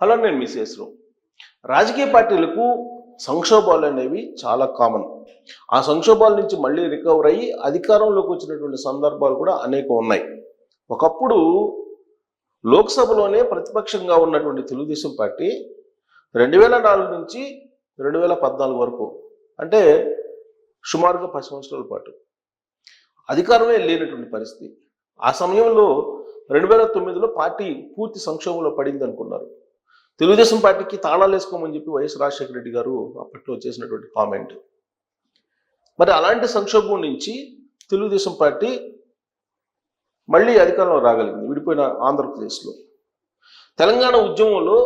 Hello నేను మిసేస్రావు రాజకీయ పార్టీలకు సంక్షోభాలు అనేవి చాలా కామన్. ఆ సంక్షోభాల నుంచి మళ్ళీ రికవర్ అయ్యి అధికారంలోకి వచ్చినటువంటి సందర్భాలు కూడా అనేకం ఉన్నాయి. ఒకప్పుడు లోక్సభలోనే ప్రతిపక్షంగా ఉన్నటువంటి తెలుగుదేశం పార్టీ రెండు వేల నాలుగు నుంచి రెండు వేల పద్నాలుగు వరకు అంటే సుమారుగా పది సంవత్సరాల పాటు అధికారమే లేనటువంటి పరిస్థితి. ఆ సమయంలో రెండు వేల తొమ్మిదిలో పార్టీ పూర్తి సంక్షోభంలో పడింది అనుకున్నారు తెలుగుదేశం పార్టీకి తాళాలు వేసుకోమని చెప్పి వైఎస్ రాజశేఖర రెడ్డి గారు అప్పట్లో చేసినటువంటి కామెంట్ మరి అలాంటి సంక్షోభం నుంచి తెలుగుదేశం పార్టీ మళ్ళీ అధికారంలో రాగలిగింది విడిపోయిన ఆంధ్రప్రదేశ్లో. తెలంగాణ ఉద్యమంలో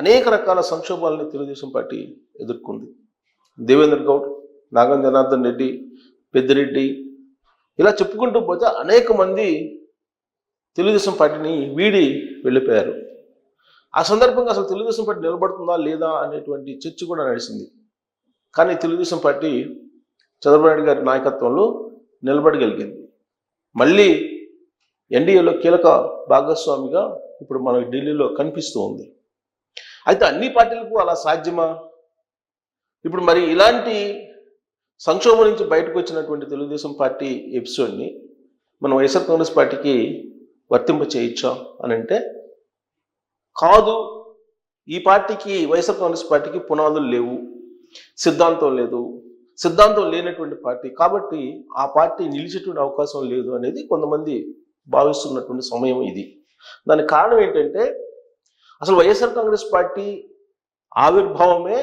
అనేక రకాల సంక్షోభాలని తెలుగుదేశం పార్టీ ఎదుర్కొంది. దేవేంద్ర గౌడ్ నాగం జనార్దన్ రెడ్డి పెద్దిరెడ్డి ఇలా చెప్పుకుంటూ పోతే అనేక మంది తెలుగుదేశం పార్టీని వీడి వెళ్ళిపోయారు. ఆ సందర్భంగా అసలు తెలుగుదేశం పార్టీ నిలబడుతుందా లేదా అనేటువంటి చర్చ కూడా నడిచింది. కానీ తెలుగుదేశం పార్టీ చంద్రబాబు నాయుడు గారి నాయకత్వంలో నిలబడగలిగింది. మళ్ళీ ఎన్డీఏలో కీలక భాగస్వామిగా ఇప్పుడు మనకి ఢిల్లీలో కనిపిస్తూ ఉంది. అయితే అన్ని పార్టీలకు అలా సాధ్యమా? ఇప్పుడు మరి ఇలాంటి సంక్షోభం నుంచి బయటకు వచ్చినటువంటి తెలుగుదేశం పార్టీ ఎపిసోడ్ని మనం వైఎస్ఆర్ కాంగ్రెస్ పార్టీకి వర్తింప చేయొచ్చా అని అంటే కాదు ఈ పార్టీకి వైఎస్ఆర్ కాంగ్రెస్ పార్టీకి పునాదులు లేవు సిద్ధాంతం లేదు. సిద్ధాంతం లేనటువంటి పార్టీ కాబట్టి ఆ పార్టీ నిలిచేటువంటి అవకాశం లేదు అనేది కొంతమంది భావిస్తున్నటువంటి సమయం ఇది. దానికి కారణం ఏంటంటే అసలు వైఎస్ఆర్ కాంగ్రెస్ పార్టీ ఆవిర్భావమే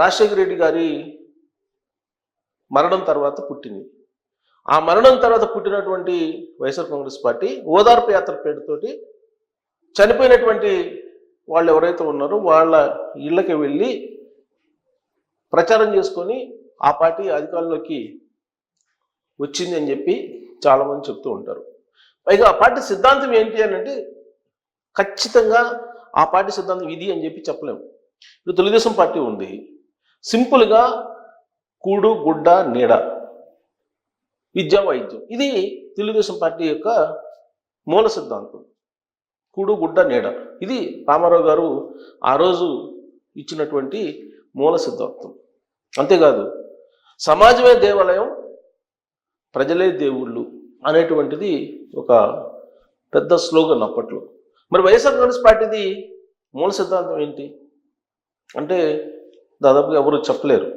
రాజశేఖర రెడ్డి గారి మరణం తర్వాత పుట్టింది. ఆ మరణం తర్వాత పుట్టినటువంటి వైఎస్ఆర్ కాంగ్రెస్ పార్టీ ఓదార్పు యాత్ర పేరుతోటి చనిపోయినటువంటి వాళ్ళు ఎవరైతే ఉన్నారో వాళ్ళ ఇళ్ళకి వెళ్ళి ప్రచారం చేసుకొని ఆ పార్టీ అధికారంలోకి వచ్చింది అని చెప్పి చాలామంది చెప్తూ ఉంటారు. పైగా ఆ పార్టీ సిద్ధాంతం ఏంటి అని అంటే ఖచ్చితంగా ఆ పార్టీ సిద్ధాంతం ఇది అని చెప్పి చెప్పలేము. ఇప్పుడు తెలుగుదేశం పార్టీ ఉంది. సింపుల్గా కూడు గుడ్డ నీడ విద్య వైద్యం. ఇది తెలుగుదేశం పార్టీ యొక్క మూల సిద్ధాంతం. కూడు గుడ్డ నీడ. ఇది రామారావు గారు ఆ రోజు ఇచ్చినటువంటి మూల సిద్ధాంతం. అంతేకాదు సమాజమే దేవాలయం ప్రజలే దేవుళ్ళు అనేటువంటిది ఒక పెద్ద స్లోగన్ అప్పట్లో. మరి వైఎస్ఆర్ కాంగ్రెస్ పార్టీది మూల సిద్ధాంతం ఏంటి? అంటే దాదాపుగా ఎవరు చెప్పలేరు.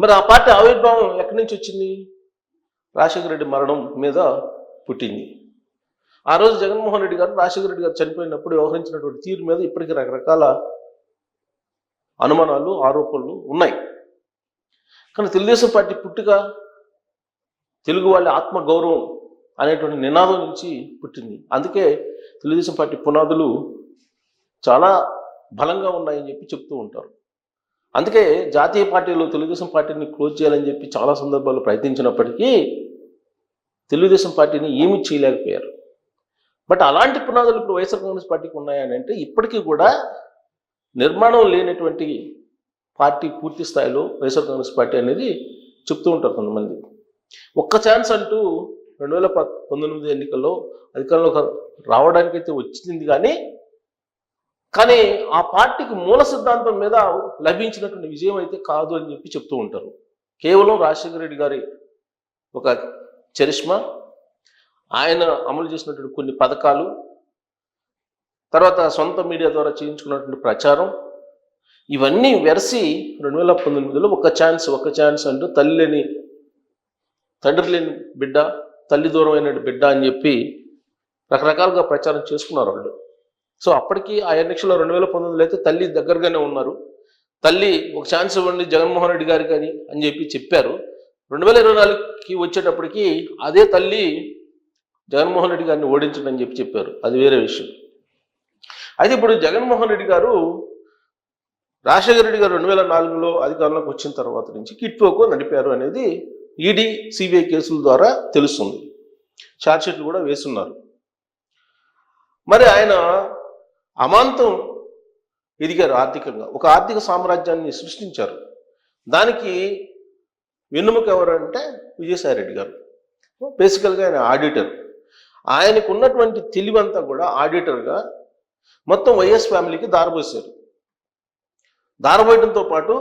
మరి ఆ పార్టీ ఆవిర్భావం ఎక్కడి నుంచి వచ్చింది? రాజశేఖర రెడ్డి మరణం మీద పుట్టింది. ఆ రోజు జగన్మోహన్ రెడ్డి గారు రాజశేఖర రెడ్డి గారు చనిపోయినప్పుడు వ్యవహరించినటువంటి తీరు మీద ఇప్పటికీ రకరకాల అనుమానాలు ఆరోపణలు ఉన్నాయి. కానీ తెలుగుదేశం పార్టీ పుట్టుక తెలుగు వాళ్ళ ఆత్మ గౌరవం అనేటువంటి నినాదం నుంచి పుట్టింది. అందుకే తెలుగుదేశం పార్టీ పునాదులు చాలా బలంగా ఉన్నాయని చెప్పి చెప్తూ ఉంటారు. అందుకే జాతీయ పార్టీలు తెలుగుదేశం పార్టీని క్లోజ్ చేయాలని చెప్పి చాలా సందర్భాలు ప్రయత్నించినప్పటికీ తెలుగుదేశం పార్టీని ఏమి చేయలేకపోయారు. బట్ అలాంటి పునాదులు ఇప్పుడు వైఎస్ఆర్ కాంగ్రెస్ పార్టీకి ఉన్నాయని అంటే ఇప్పటికీ కూడా నిర్మాణం లేనటువంటి పార్టీ పూర్తి స్థాయిలో వైఎస్ఆర్ కాంగ్రెస్ పార్టీ అనేది చెప్తూ ఉంటారు కొంతమంది. ఒక్క ఛాన్స్ అంటూ రెండు వేల ప పంతొమ్మిది ఎన్నికల్లో అధికారంలోకి అయితే వచ్చింది కానీ కానీ ఆ పార్టీకి మూల సిద్ధాంతం మీద లభించినటువంటి విజయం అయితే కాదు అని చెప్పి చెప్తూ ఉంటారు. కేవలం రాజశేఖర రెడ్డి గారి ఒక చరిష్మా ఆయన అమలు చేసినటువంటి కొన్ని పథకాలు తర్వాత సొంత మీడియా ద్వారా చేయించుకున్నటువంటి ప్రచారం ఇవన్నీ వెరసి రెండు వేల పంతొమ్మిదిలో ఒక ఛాన్స్ ఒక ఛాన్స్ అంటూ తల్లి లేని తండ్రి లేని బిడ్డ తల్లి దూరమైన బిడ్డ అని చెప్పి రకరకాలుగా ప్రచారం చేసుకున్నారు వాళ్ళు. సో అప్పటికి ఆ ఎలక్షన్లో రెండు వేల పంతొమ్మిదిలో అయితే తల్లి దగ్గరగానే ఉన్నారు. తల్లి ఒక ఛాన్స్ ఇవ్వండి జగన్మోహన్ రెడ్డి గారికి అని అని చెప్పి చెప్పారు. రెండు వేల ఇరవై నాలుగుకి వచ్చేటప్పటికి అదే తల్లి జగన్మోహన్ రెడ్డి గారిని ఓడించడం అని చెప్పి చెప్పారు. అది వేరే విషయం. అయితే ఇప్పుడు జగన్మోహన్ రెడ్డి గారు రాజశేఖర రెడ్డి గారు రెండు వేల నాలుగులో అధికారంలోకి వచ్చిన తర్వాత నుంచి కిట్పోకో నడిపారు అనేది ఈడీ సిబిఐ కేసుల ద్వారా తెలుస్తుంది. ఛార్జ్షీట్లు కూడా వేస్తున్నారు. మరి ఆయన అమాంతం ఎదిగారు ఆర్థికంగా. ఒక ఆర్థిక సామ్రాజ్యాన్ని సృష్టించారు. దానికి వెన్నుముక ఎవరంటే విజయసాయి రెడ్డి గారు. బేసికల్గా ఆయన ఆడిటర్. ఆయనకు ఉన్నటువంటి తెలివంతా కూడా ఆడిటర్గా మొత్తం వైఎస్ ఫ్యామిలీకి దారబోసారు. దారబోయడంతో పాటు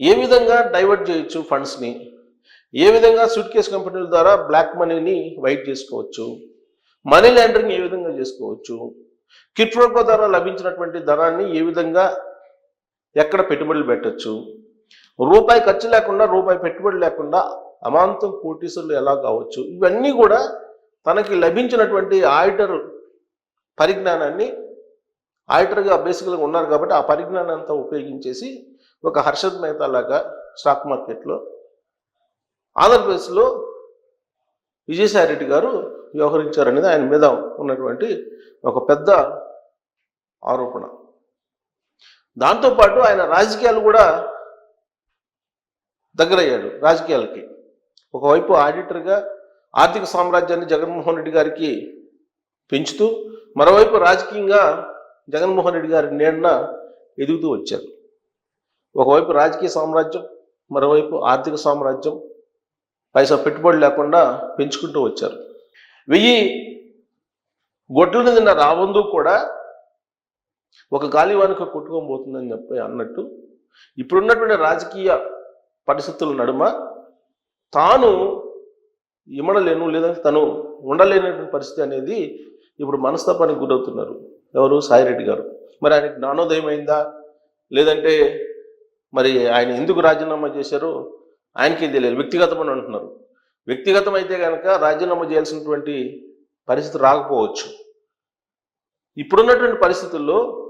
ఏ విధంగా డైవర్ట్ చేయొచ్చు ఫండ్స్ని? ఏ విధంగా సూట్ కేస్ కంపెనీల ద్వారా బ్లాక్ మనీని వైట్ చేసుకోవచ్చు? మనీ లాండరింగ్ ఏ విధంగా చేసుకోవచ్చు? కిట్రోకో ద్వారా లభించినటువంటి ధనాన్ని ఏ విధంగా ఎక్కడ పెట్టుబడులు పెట్టచ్చు? రూపాయి ఖర్చు లేకుండా రూపాయి పెట్టుబడి లేకుండా అమాంతం కోటీసులు ఎలా కావచ్చు? ఇవన్నీ కూడా తనకి లభించినటువంటి ఆడిటర్ పరిజ్ఞానాన్ని ఆడిటర్గా బేసికల్గా ఉన్నారు కాబట్టి ఆ పరిజ్ఞానం అంతా ఉపయోగించేసి ఒక హర్షద్ మేహతా లాగా స్టాక్ మార్కెట్లో ఆంధ్రప్రదేశ్లో విజయసాయి రెడ్డి గారు వ్యవహరించారనేది ఆయన మీద ఉన్నటువంటి ఒక పెద్ద ఆరోపణ. దాంతోపాటు ఆయన రాజకీయాలు కూడా దగ్గరయ్యాడు రాజకీయాలకి. ఒకవైపు ఆడిటర్గా ఆర్థిక సామ్రాజ్యాన్ని జగన్మోహన్ రెడ్డి గారికి పెంచుతూ మరోవైపు రాజకీయంగా జగన్మోహన్ రెడ్డి గారి నీడన ఎదుగుతూ వచ్చారు. ఒకవైపు రాజకీయ సామ్రాజ్యం మరోవైపు ఆర్థిక సామ్రాజ్యం పైసా పెట్టుబడి లేకుండా పెంచుకుంటూ వచ్చారు. వెయ్యి గొడ్లను తిన్న రావందు కూడా ఒక గాలివానికి కొట్టుకోబోతుందని చెప్పి అన్నట్టు ఇప్పుడున్నటువంటి రాజకీయ పరిస్థితుల నడుమ తాను ఇమడలేను లేదంటే తను ఉండలేనటువంటి పరిస్థితి అనేది ఇప్పుడు మనస్తాపానికి గురవుతున్నారు. ఎవరు? సాయిరెడ్డి గారు. మరి ఆయనకి జ్ఞానోదయం అయిందా? లేదంటే మరి ఆయన ఎందుకు రాజీనామా చేశారో? ఆయనకి తెలియదు. వ్యక్తిగతం అని అంటున్నారు. వ్యక్తిగతం అయితే కనుక రాజీనామా చేయాల్సినటువంటి పరిస్థితి రాకపోవచ్చు. ఇప్పుడున్నటువంటి పరిస్థితుల్లో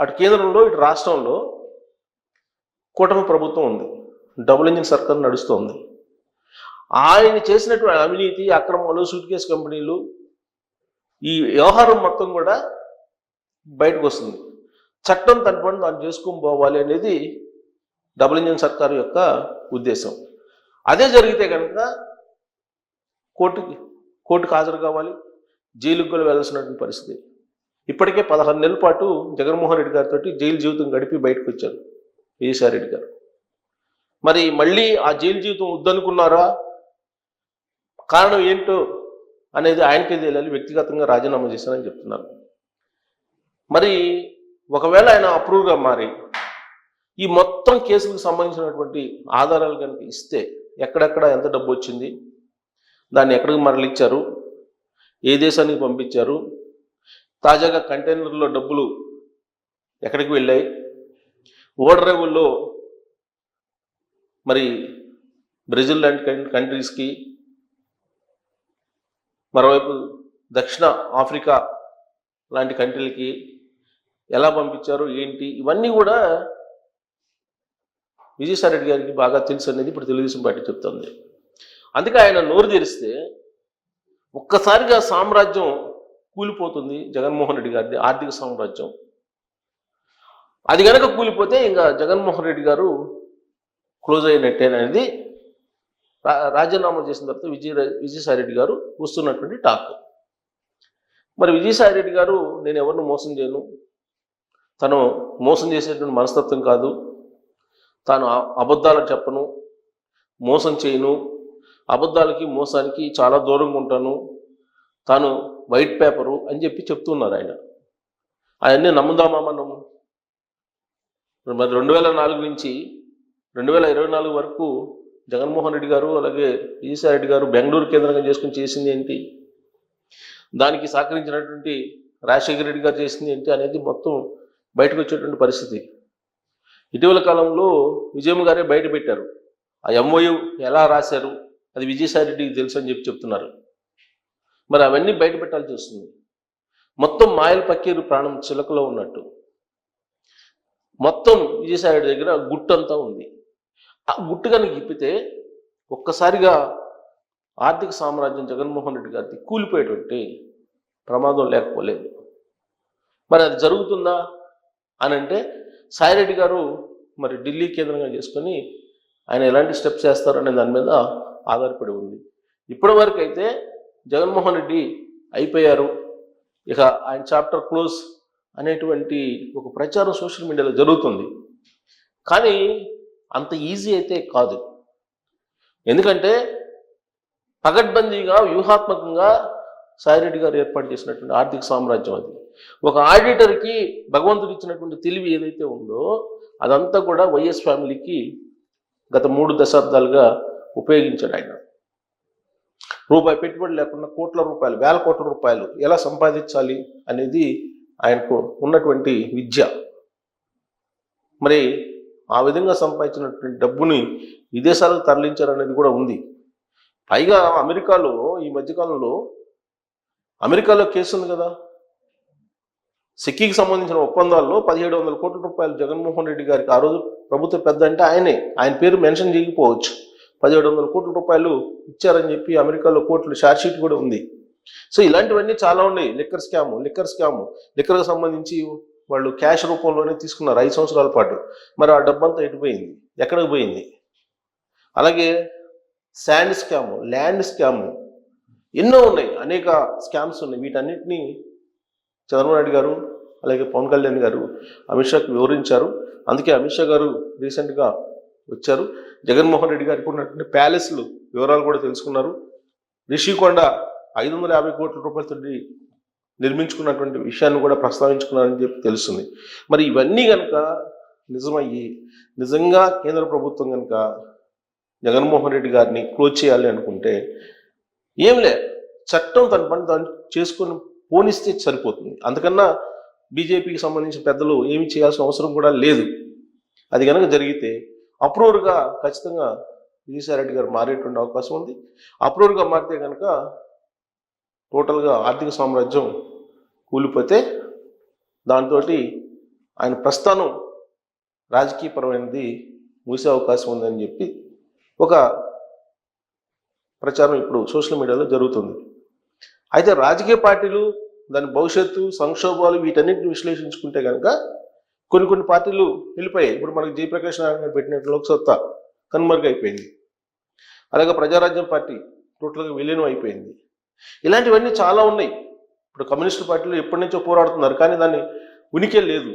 అటు కేంద్రంలో ఇటు రాష్ట్రంలో కూటమి ప్రభుత్వం ఉంది. డబుల్ ఇంజిన్ సర్కార్ నడుస్తోంది. ఆయన చేసినటువంటి అవినీతి అక్రమాలు సూట్ కేసు కంపెనీలు ఈ వ్యవహారం మొత్తం కూడా బయటకు వస్తుంది చట్టం తన పని దాన్ని చేసుకొని పోవాలి అనేది డబుల్ ఇంజన్ సర్కార్ యొక్క ఉద్దేశం. అదే జరిగితే కనుక కోర్టుకి కోర్టుకు హాజరు కావాలి జైలుకు కూడా వెళ్ళాల్సినటువంటి పరిస్థితి. ఇప్పటికే పదహారు నెలల పాటు జగన్మోహన్ రెడ్డి గారితో జైలు జీవితం గడిపి బయటకు వచ్చారు. విజయసాయి రెడ్డి గారు. మరి మళ్ళీ ఆ జైలు జీవితం వద్దనుకున్నారా? కారణం ఏంటో అనేది ఆయనకే తెలియాలి వ్యక్తిగతంగా రాజీనామా చేశానని చెప్తున్నారు. మరి ఒకవేళ ఆయన అప్రూవ్గా మారి ఈ మొత్తం కేసులకు సంబంధించినటువంటి ఆధారాలు కనుక ఇస్తే ఎక్కడెక్కడ ఎంత డబ్బు వచ్చింది దాన్ని ఎక్కడికి మరలిచ్చారు ఏ దేశానికి పంపించారు తాజాగా కంటైనర్లో డబ్బులు ఎక్కడికి వెళ్ళాయి ఓడరేవుల్లో మరి బ్రెజిల్ లాంటి కంట్రీస్కి మరోవైపు దక్షిణ ఆఫ్రికా లాంటి కంట్రీలకి ఎలా పంపించారు ఏంటి ఇవన్నీ కూడా విజయసాయిరెడ్డి గారికి బాగా తెలుసు అనేది ఇప్పుడు తెలుగుదేశం పార్టీ చెప్తుంది. అందుకే ఆయన నోరు తెరిస్తే ఒక్కసారిగా సామ్రాజ్యం కూలిపోతుంది జగన్మోహన్ రెడ్డి గారిది ఆర్థిక సామ్రాజ్యం. అది కనుక కూలిపోతే ఇంకా జగన్మోహన్ రెడ్డి గారు క్లోజ్ అయినట్టే అనేది రాజీనామా చేసిన తర్వాత విజయ విజయసాయి రెడ్డి గారు వస్తున్నటువంటి టాక్. మరి విజయసాయి రెడ్డి గారు నేను ఎవరిని మోసం చేయను. తను మోసం చేసేటువంటి మనస్తత్వం కాదు. తాను అబద్ధాలు చెప్పను. మోసం చేయను. అబద్ధాలకి మోసానికి చాలా దూరంగా ఉంటాను. తాను వైట్ పేపరు అని చెప్పి చెప్తున్నారు ఆయన. అవన్నీ నమ్ముదామా మనం? మరి రెండు వేల నాలుగు నుంచి రెండు వేల ఇరవై నాలుగు వరకు జగన్మోహన్ రెడ్డి గారు అలాగే విజయసాయి రెడ్డి గారు బెంగళూరు కేంద్రంగా చేసుకుని చేసింది ఏంటి? దానికి సహకరించినటువంటి రాజశేఖర రెడ్డి గారు చేసింది ఏంటి అనేది మొత్తం బయటకు వచ్చేటువంటి పరిస్థితి. ఇటీవల కాలంలో విజయం గారే బయట పెట్టారు. ఆ ఎంఓయు ఎలా రాశారు? అది విజయసాయి రెడ్డికి తెలుసు అని చెప్పి చెప్తున్నారు. మరి అవన్నీ బయట పెట్టాల్సి వస్తుంది. మొత్తం మాయలు పక్కీరు ప్రాణం చిలకలో ఉన్నట్టు. మొత్తం విజయసాయి రెడ్డి దగ్గర గుట్టంతా ఉంది. ఆ కనుక ఇప్పితే ఒక్కసారిగా ఆర్థిక సామ్రాజ్యం జగన్మోహన్ రెడ్డి గారిది కూలిపోయేటువంటి ప్రమాదం లేకపోలేదు. మరి అది జరుగుతుందా అని అంటే సాయిరెడ్డి గారు మరి ఢిల్లీ కేంద్రంగా చేసుకొని ఆయన ఎలాంటి స్టెప్స్ చేస్తారనే అనే దాని మీద ఆధారపడి ఉంది. ఇప్పటి వరకు అయితే జగన్మోహన్ రెడ్డి అయిపోయారు. ఇక ఆయన చాప్టర్ క్లోజ్ అనేటువంటి ఒక ప్రచారం సోషల్ మీడియాలో జరుగుతుంది. కానీ అంత ఈజీ అయితే కాదు. ఎందుకంటే పగడ్బందీగా వ్యూహాత్మకంగా సాయిరెడ్డి గారు ఏర్పాటు చేసినటువంటి ఆర్థిక సామ్రాజ్యం అది. ఒక ఆడిటర్కి భగవంతుడు ఇచ్చినటువంటి తెలివి ఏదైతే ఉందో అదంతా కూడా వైఎస్ ఫ్యామిలీకి గత మూడు దశాబ్దాలుగా ఉపయోగించాడు ఆయన. రూపాయి పెట్టుబడి లేకుండా కోట్ల రూపాయలు వేల కోట్ల రూపాయలు ఎలా సంపాదించాలి అనేది ఆయనకు ఉన్నటువంటి విద్య. మరి ఆ విధంగా సంపాదించినటువంటి డబ్బుని విదేశాలకు తరలించారనేది కూడా ఉంది. పైగా అమెరికాలో ఈ మధ్యకాలంలో అమెరికాలో కేసు ఉంది కదా. సిక్కీకి సంబంధించిన ఒప్పందాల్లో పదిహేడు వందల కోట్ల రూపాయలు జగన్మోహన్ రెడ్డి గారికి ఆ రోజు ప్రభుత్వ పెద్ద అంటే ఆయనే. ఆయన పేరు మెన్షన్ చేయకపోవచ్చు. పదిహేడు వందల కోట్ల రూపాయలు ఇచ్చారని చెప్పి అమెరికాలో కోర్టులు షార్ట్ షీట్ కూడా ఉంది. సో ఇలాంటివన్నీ చాలా ఉన్నాయి. Liquor scam liquor scam. లిక్కర్కి సంబంధించి వాళ్ళు క్యాష్ రూపంలోనే తీసుకున్నారు ఐదు సంవత్సరాల పాటు. మరి ఆ డబ్బంతా ఎటు పోయింది? ఎక్కడికి పోయింది? అలాగే శాండ్ స్కామ్ ల్యాండ్ స్కామ్ ఎన్నో ఉన్నాయి. అనేక స్కామ్స్ ఉన్నాయి. వీటన్నిటినీ చంద్రబాబు నాయుడు గారు అలాగే పవన్ కళ్యాణ్ గారు అమిత్ షాకి వివరించారు. అందుకే అమిత్ షా గారు రీసెంట్గా వచ్చారు. జగన్మోహన్ రెడ్డి గారికి ఉన్నటువంటి ప్యాలెస్లు వివరాలు కూడా తెలుసుకున్నారు. రిషికొండ ఐదు వందల యాభై కోట్ల రూపాయలతో నిర్మించుకున్నటువంటి విషయాన్ని కూడా ప్రస్తావించుకున్నారని చెప్పి తెలుస్తుంది. మరి ఇవన్నీ కనుక నిజమయ్యి నిజంగా కేంద్ర ప్రభుత్వం కనుక జగన్మోహన్ రెడ్డి గారిని క్లోజ్ చేయాలి అనుకుంటే ఏం లే చట్టం తన పని దాన్ని చేసుకొని పోనిస్తే సరిపోతుంది. అందుకన్నా బీజేపీకి సంబంధించిన పెద్దలు ఏమి చేయాల్సిన అవసరం కూడా లేదు. అది కనుక జరిగితే అప్రూవర్గా ఖచ్చితంగా విజయసాయిరెడ్డి గారు మారేటువంటి అవకాశం ఉంది. అప్రూవర్గా మారితే కనుక టోటల్గా ఆర్థిక సామ్రాజ్యం కూలిపోతే దాంతో ఆయన ప్రస్థానం రాజకీయపరమైనది ముగిసే అవకాశం ఉందని చెప్పి ఒక ప్రచారం ఇప్పుడు సోషల్ మీడియాలో జరుగుతుంది. అయితే రాజకీయ పార్టీలు దాని భవిష్యత్తు సంక్షోభాలు వీటన్నిటిని విశ్లేషించుకుంటే కనుక కొన్ని కొన్ని పార్టీలు వెళ్ళిపోయాయి ఇప్పుడు మనకి జయప్రకాష్ నారాయణ గారు పెట్టినట్టు లోక్సత్తా కనుమరుగైపోయింది. అలాగే ప్రజారాజ్యం పార్టీ టోటల్గా విలీనం అయిపోయింది. ఇలాంటివన్నీ చాలా ఉన్నాయి. ఇప్పుడు కమ్యూనిస్టు పార్టీలు ఎప్పటి నుంచో పోరాడుతున్నారు కానీ దాన్ని ఉనికి లేదు.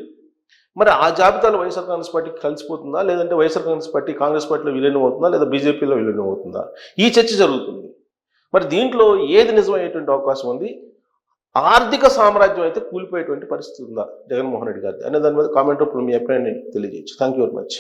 మరి ఆ జాబితాలో వైఎస్ఆర్ కాంగ్రెస్ పార్టీ కలిసిపోతుందా? లేదంటే వైఎస్ఆర్ కాంగ్రెస్ పార్టీ కాంగ్రెస్ పార్టీలో విలీనం అవుతుందా? లేదా బీజేపీలో విలీనం అవుతుందా? ఈ చర్చ జరుగుతుంది. మరి దీంట్లో ఏది నిజమయ్యేటువంటి అవకాశం ఉంది? ఆర్థిక సామ్రాజ్యం అయితే కూలిపోయేటువంటి పరిస్థితి ఉందా? జగన్మోహన్ రెడ్డి గారిది అనే దాని మీద కామెంట్ రూపంలో మీ అభిప్రాయాన్ని తెలియజేయచ్చు. Thank you very much